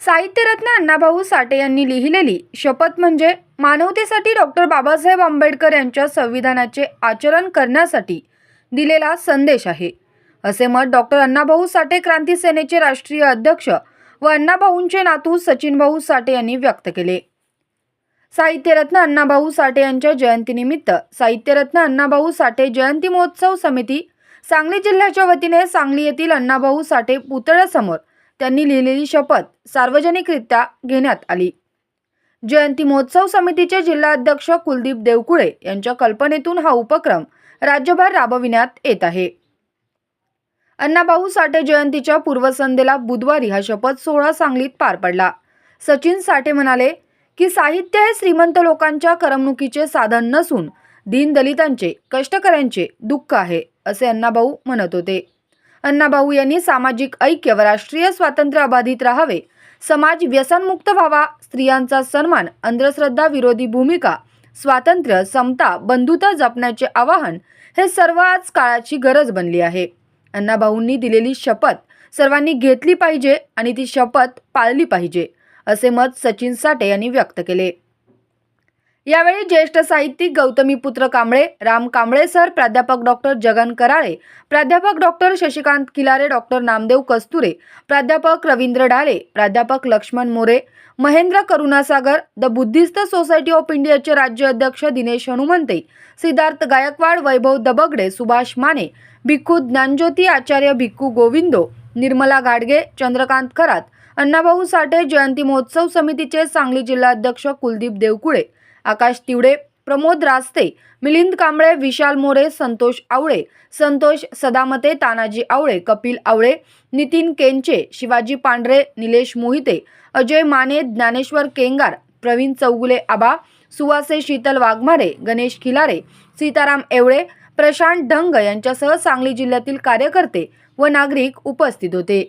साहित्यरत्न अण्णाभाऊ साठे यांनी लिहिलेली शपथ म्हणजे मानवतेसाठी डॉक्टर बाबासाहेब आंबेडकर यांच्या संविधानाचे आचरण करण्यासाठी दिलेला संदेश आहे. असे मत डॉक्टर अण्णाभाऊ साठे क्रांती सेनेचे राष्ट्रीय अध्यक्ष व अण्णाभाऊंचे नातू सचिनभाऊ साठे यांनी व्यक्त केले. साहित्यरत्न अण्णाभाऊ साठे यांच्या जयंतीनिमित्त साहित्यरत्न अण्णाभाऊ साठे जयंती महोत्सव समिती सांगली जिल्ह्याच्या वतीने सांगली येथील अण्णाभाऊ साठे पुतळ्यासमोर त्यांनी लिहिलेली शपथ सार्वजनिकरित्या घेण्यात आली. जयंती महोत्सव समितीचे जिल्हाध्यक्ष कुलदीप देवकुळे यांच्या कल्पनेतून हा उपक्रम राज्यभर राबविण्यात येत आहे. अण्णाभाऊ साठे जयंतीच्या पूर्वसंध्येला बुधवारी हा शपथ सोहळा सांगलीत पार पडला. सचिन साठे म्हणाले की साहित्य हे श्रीमंत लोकांच्या करमणुकीचे साधन नसून दीनदलितांचे कष्टकऱ्यांचे दुःख आहे असे अण्णाभाऊ म्हणत होते. अण्णाभाऊ यांनी सामाजिक ऐक्य व राष्ट्रीय स्वातंत्र्य अबाधित राहावे. समाज व्यसनमुक्त व्हावा. स्त्रियांचा सन्मान अंधश्रद्धा विरोधी भूमिका स्वातंत्र्य समता बंधुता जपण्याचे आवाहन हे सर्व आज काळाची गरज बनली आहे. अण्णाभाऊंनी दिलेली शपथ सर्वांनी घेतली पाहिजे आणि ती शपथ पाळली पाहिजे असे मत सचिन साठे यांनी व्यक्त केले. यावेळी ज्येष्ठ साहित्यिक गौतमी पुत्र कांबळे राम कांबळे सर प्राध्यापक डॉक्टर जगन कराळे प्राध्यापक डॉक्टर शशिकांत किलारे डॉक्टर नामदेव कस्तुरे प्राध्यापक रवींद्र डाले प्राध्यापक Laxman More Mahendra Karunasagar the Buddhist society of इंडियाचे राज्य अध्यक्ष दिनेश हनुमंते सिद्धार्थ गायकवाड वैभव दबगडे सुभाष माने भिक्खू ज्ञानज्योती आचार्य भिक्खू गोविंदो निर्मला गाडगे चंद्रकांत खरात अण्णाभाऊ साठे जयंती महोत्सव समितीचे सांगली जिल्हाध्यक्ष कुलदीप देवकुळे आकाश तिवडे प्रमोद रास्ते मिलिंद कांबळे विशाल मोरे संतोष आवळे संतोष सदामते तानाजी आवळे कपिल आवळे नितीन केंचे शिवाजी पांढरे निलेश मोहिते अजय माने ज्ञानेश्वर केंगार प्रवीण चौगुले आबा सुवासे शीतल वाघमारे गणेश खिलारे सीताराम एवळे प्रशांत ढंग यांच्यासह सांगली जिल्ह्यातील कार्यकर्ते व नागरिक उपस्थित होते.